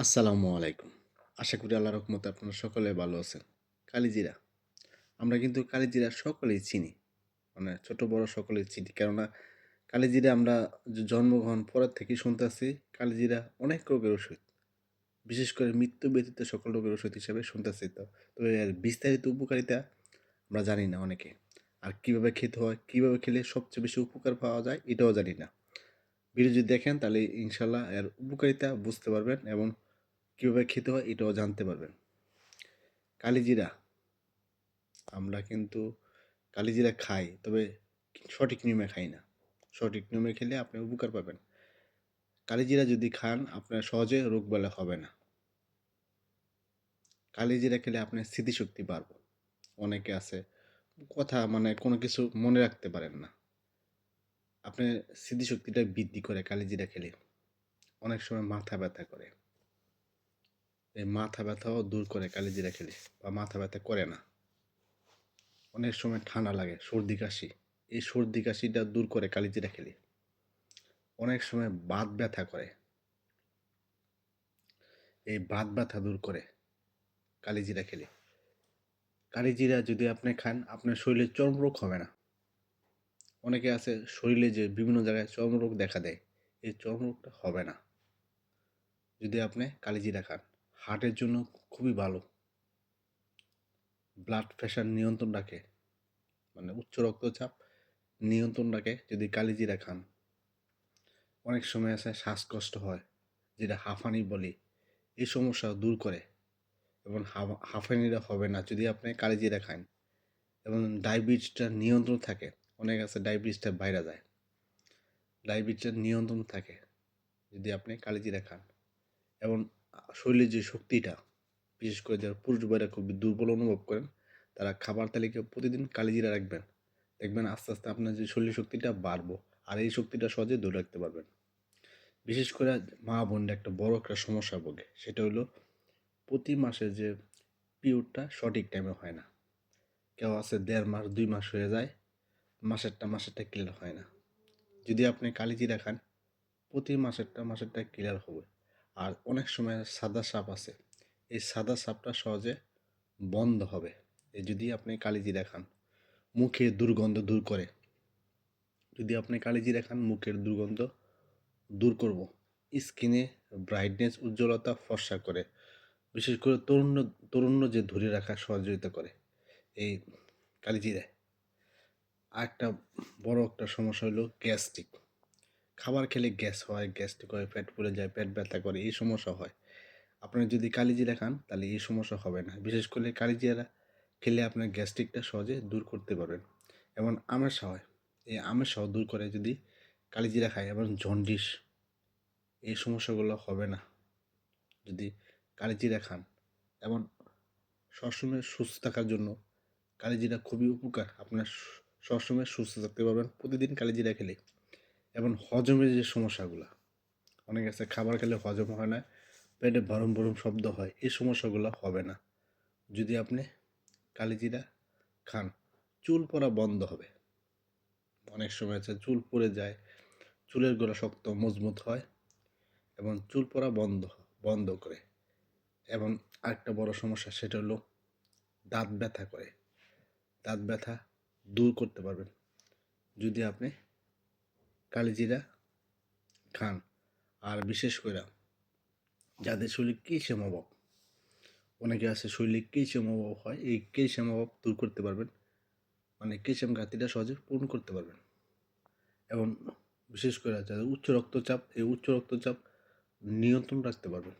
আসসালামু আলাইকুম। আশা করি আল্লাহ রহমতে আপনারা সকলে ভালো আছেন। কালিজিরা। আমরা কিন্তু কালিজিরা সকলেই চিনি। মানে ছোট, বড় সকলেই চিনি। কেননা কালিজিরা আমরা জন্মগ্রহণ পরের থেকেই শুনতে আসছি কালিজিরা অনেক রোগের ওষুধ। বিশেষ করে মৃত্যু ব্যতীত সকল রোগের ওষুধ হিসেবে শুনতেছি তো। তবে এর বিস্তারিত উপকারিতা আমরা জানি না অনেকে। আর কীভাবে খেতে হয়, কীভাবে খেলে সবচেয়ে বেশি উপকার পাওয়া যায়, এটাও জানি না। ভিডিও যদি দেখেন তাহলে ইনশাল্লাহ এর উপকারিতা বুঝতে পারবেন এবং কীভাবে খেতে হয় এটাও জানতে পারবেন। কালিজিরা, আমরা কিন্তু কালিজিরা খাই, তবে সঠিক নিয়মে খাই না। সঠিক নিয়মে খেলে আপনি উপকার পাবেন। কালিজিরা যদি খান, আপনার সহজে রোগ বলে হবে না। কালিজিরা খেলে আপনার স্মৃতিশক্তি বাড়বে। অনেকে আছে, কথা মানে কোনো কিছু মনে রাখতে পারেন না। আপনার স্মৃতিশক্তিটা বৃদ্ধি করে কালিজিরা খেলে। অনেক সময় মাথা ব্যথা করে। এই মাথা ব্যথাও দূর করে কালিজিরা খেলে বা মাথা ব্যথা করে না। অনেক সময় ঠান্ডা লাগে, সর্দি কাশি, এই সর্দি কাশিটা দূর করে কালিজিরা খেলে অনেক সময় বাত ব্যথা করে। এই বাত ব্যথা দূর করে কালিজিরা খেলে কালিজিরা যদি আপনি খান, আপনার শরীরে চর্মরোগ হবে না। অনেকে আছে শরীরে যে বিভিন্ন জায়গায় চর্মরোগ দেখা দেয়, এই চর্মরোগটা হবে না। যদি আপনি কালিজিরা খান হার্টের জন্য খুবই ভালো। ব্লাড প্রেশার নিয়ন্ত্রণ রাখে মানে উচ্চ রক্তচাপ নিয়ন্ত্রণ রাখে যদি কালিজিরা খান। অনেক সময় আছে শ্বাসকষ্ট হয়, যেটা হাঁফানি বলি, এই সমস্যা দূর করে এবং হাফ- হাঁফানিটা হবে না যদি আপনি কালিজিরা খান এবং ডায়াবেটিসটা নিয়ন্ত্রণ থাকে, অনেক আছে ডায়াবেটিসটা বাইরে যায়। ডায়াবেটিসটা নিয়ন্ত্রণ থাকে যদি আপনি কালিজিরা খান এবং শরীরের যে শক্তিটা, বিশেষ করে যারা পুরুষ ভাইরা খুব দুর্বল অনুভব করেন, তারা খাবার তালিকায় প্রতিদিন কালিজিরা রাখবেন। দেখবেন আস্তে আস্তে আপনার যে শরীর শক্তিটা বাড়বো আর এই শক্তিটা সহজে ধরে রাখতে পারবেন। বিশেষ করে মা বোনরা একটা বড় একটা সমস্যা ভোগে, সেটা হলো প্রতি মাসে যে পিরিয়ডটা সঠিক টাইমে হয় না। কেউ আছে দেড় মাস, দুই মাস হয়ে যায়, মাসেরটা মাসেরটা ক্লিয়ার হয় না। যদি আপনি কালিজিরা খান, প্রতি মাসেরটা মাসেরটা ক্লিয়ার হবে। আর অনেক সময় সাদা সাপ আছে। এই সাদা সাপটা সহজে বন্ধ হবে। এই যদি আপনি কালিজিরা খান মুখে দুর্গন্ধ দূর করে। যদি আপনি কালিজিরা খান মুখের দুর্গন্ধ দূর করব। স্কিনে ব্রাইটনেস, উজ্জ্বলতা ফর্সা করে। বিশেষ করে তরুণ তরুণ্য যে ধরে রাখা সহযোগিতা করে। এই কালিজিরায় আর একটা বড় একটা সমস্যা হলো গ্যাস্ট্রিক। খাবার খেলে গ্যাস হয় গ্যাস্ট্রিক হয়, পেট ফুলে যায়, পেট ব্যথা করে, এই সমস্যা হয়। আপনার যদি কালিজিরা খান, তাহলে এই সমস্যা হবে না। বিশেষ করে কালিজিরা খেলে আপনার গ্যাস্ট্রিকটা সহজে দূর করতে পারবেন। এবং আমেশা হয় এই আমেশাও দূর করে যদি কালিজিরা খায় এবং জন্ডিস, এই সমস্যাগুলো হবে না। যদি কালিজিরা খান এবং সবসময় সুস্থ থাকার জন্য কালিজিরা খুবই উপকার। আপনার সবসময় সুস্থ থাকতে পারবেন। প্রতিদিন কালিজিরা খেলে। এবং হজমের যে সমস্যাগুলো, অনেক আছে খাবার খেলে হজম হয় না, পেটে বরম বরম শব্দ হয়, এই সমস্যাগুলো হবে না। যদি আপনি কালিজিরা খান, চুল পরা বন্ধ হবে। অনেক সময় আছে চুল পড়ে যায়, চুলের গোড়া শক্ত, মজবুত হয় এবং চুল পরা বন্ধ বন্ধ করে। এবং আরেকটা বড় সমস্যা, সেটা হলো দাঁত ব্যথা করে। দাঁত ব্যথা দূর করতে পারবেন। যদি আপনি কালিজিরা খান, আর বিশেষ করে যাদের শরীরে ক্যালসিয়াম অভাব অনেকে আছে শরীরে ক্যালসিয়াম অভাব হয়, এই ক্যালসিয়াম অভাব দূর করতে পারবেন। মানে ক্যালসিয়াম ঘাটতিটা সহজে পূরণ করতে পারবেন। এবং বিশেষ করে যাদের উচ্চ রক্তচাপ, এই উচ্চ রক্তচাপ নিয়ন্ত্রণ রাখতে পারবেন।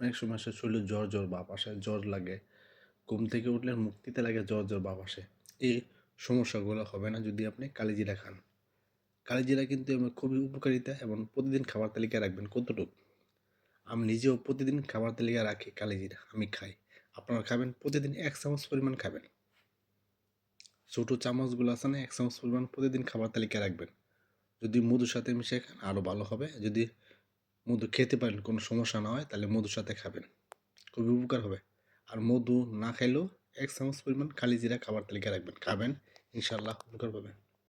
অনেক সময় আসে শরীরে জ্বর জ্বর ভাব আসে, জ্বর লাগে, ঘুম থেকে উঠলে মুক্তিতে লাগে জ্বর জ্বর ভাব আসে। এই সমস্যাগুলো হবে না যদি আপনি কালিজিরা খান। কালিজিরা কিন্তু খুবই উপকারিতা এবং প্রতিদিন খাবার তালিকায় রাখবেন কতটুকু? আমি নিজেও প্রতিদিন খাবার তালিকায় রাখি কালিজিরা, আমি খাই। আপনারা খাবেন, প্রতিদিন এক চামচ পরিমাণ খাবেন। ছোটো চামচগুলো আছে না, এক চামচ পরিমাণ প্রতিদিন খাবার তালিকায় রাখবেন। যদি মধুর সাথে মিশে খান আরও ভালো হবে। যদি মধু খেতে পারেন, কোনো সমস্যা না হয়, তাহলে মধুর সাথে খাবেন। খুবই উপকার হবে। আর মধু না খাইলেও এক চামচ পরিমাণ কালিজিরা খাবার তালিকায় রাখবেন। খাবেন ইনশাল্লাহ উপকার পাবেন।